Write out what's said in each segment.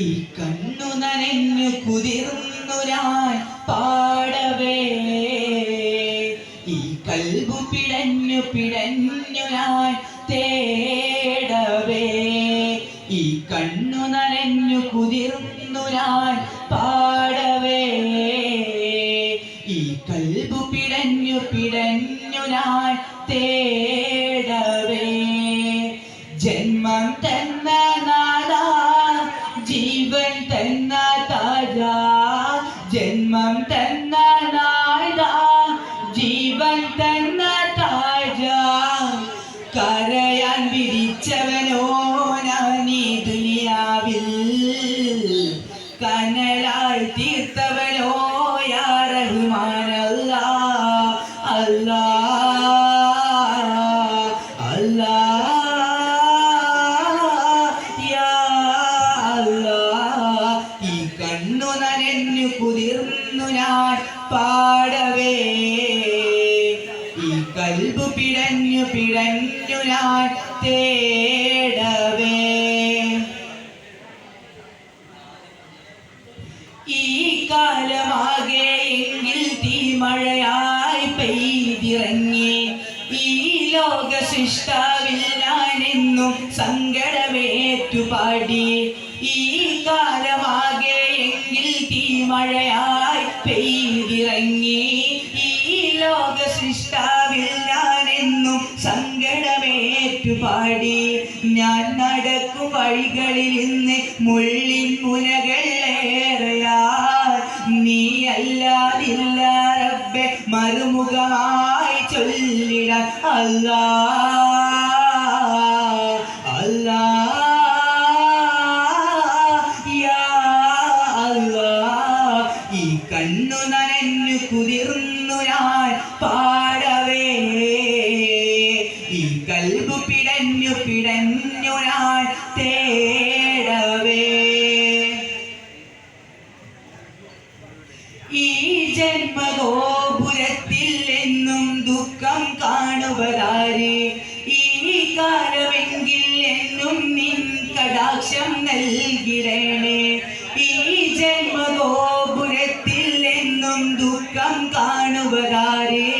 ഈ കണ്ണു നനഞ്ഞു കുതിർന്നു പാടവേ. ഈ കൽബു പിടഞ്ഞു പിടഞ്ഞു തേടവേ. ഈ കണ്ണു നനഞ്ഞു കുതിർന്നു പാടവേ. ഈ കൽബു പിടഞ്ഞു പിടഞ്ഞു തേടവേ. തന്ന താജാ ജന്മം തന്ന നാദ ജീവൻ തന്ന താജാ കരയാൻ വിരിച്ചവനോ ഈ ദുനിയാവിൽ. കനലായി തീർത്തവനോ യാ റഹ്മാൻ അല്ലാ അല്ലാ അല്ലാ. കുതിർന്നു ഞാൻ പാടവേ. ഈ കൽബു പിടഞ്ഞു പിടഞ്ഞു ഞാൻ തേടവേ. ഈ കാലമാകെ എങ്കിൽ തീമഴയായി പെയ്തിറങ്ങി. ഈ ലോക സൃഷ്ടാവിൽ ഞാനെന്നും സങ്കടമേറ്റുപാടി. ഈ കാലമാകെ എങ്കിൽ തീമഴയായി പെയ്തിറങ്ങി. ഈ ലോക സൃഷ്ടാവിൽ ഞാനെന്നും സങ്കടമേറ്റുപാടി. ഞാൻ നടക്കും വഴികളിൽ ഇന്ന് മുള്ളിൻ മുനകളിലേറയാ നീ അല്ലാതില്ല റബ്ബെ മറുമുഖമായി ചൊല്ലിട അല്ലാ അല്ലാ കണ്ണു നനഞ്ഞു കുതിർന്നു ഞാൻ പാടവേ. ഈ കൽബു പിടഞ്ഞു പിടഞ്ഞു ഞാൻ തേടവേ. ഈ ജന്മഗോപുരത്തിൽ എന്നും ദുഃഖം കാണുവതാരേ. ഈ കാലമെങ്കിൽ എന്നും നിൻ കടാക്ഷം നൽകിടണേ കാണുവതാരെ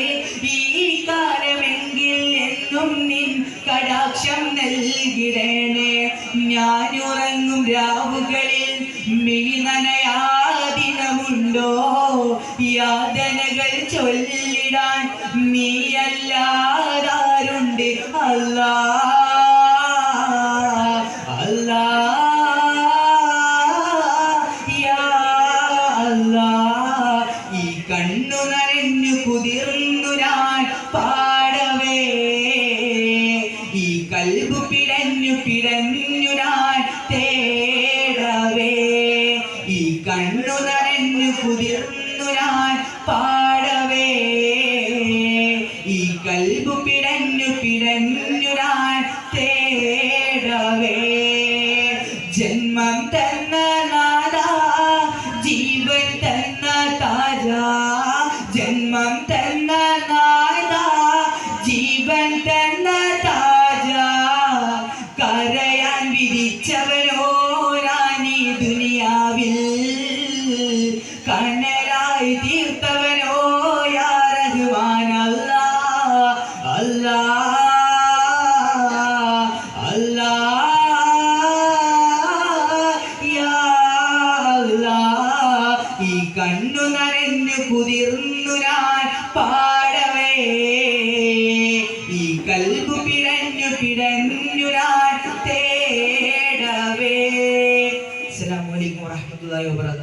ഈ കാലമെങ്കിൽ എന്നും നിൻ കടാക്ഷം നൽകിടേണേ. ഞാൻ ഉറങ്ങും രാവുകളിൽ മിഴിനനയാദിനമുണ്ടോ? യാതനകൾ ചൊല്ലിടാൻ നീയല്ലാതാരുണ്ട്. അല്ലാ അല്ലാ ഈ കണ്ണു നനഞ്ഞു കുതിർന്നു പാടവേ. ഈ കൽബു പിടഞ്ഞു പിടഞ്ഞു തേടവേ. ഈ കണ്ണു നനഞ്ഞു കുതിർന്നു പാടവേ. ഈ കൽബു പിടഞ്ഞു തേടവേ. ജന്മം തന്ന ഈ കണ്ണു നനഞ്ഞു കുതിർന്നു പാടവേ ഈ കൽബു പിടഞ്ഞു പിടഞ്ഞു തേടവേ അസ്സലാമു അലൈക്കും വറഹ്മത്തുള്ളാഹി വബറകാതുഹു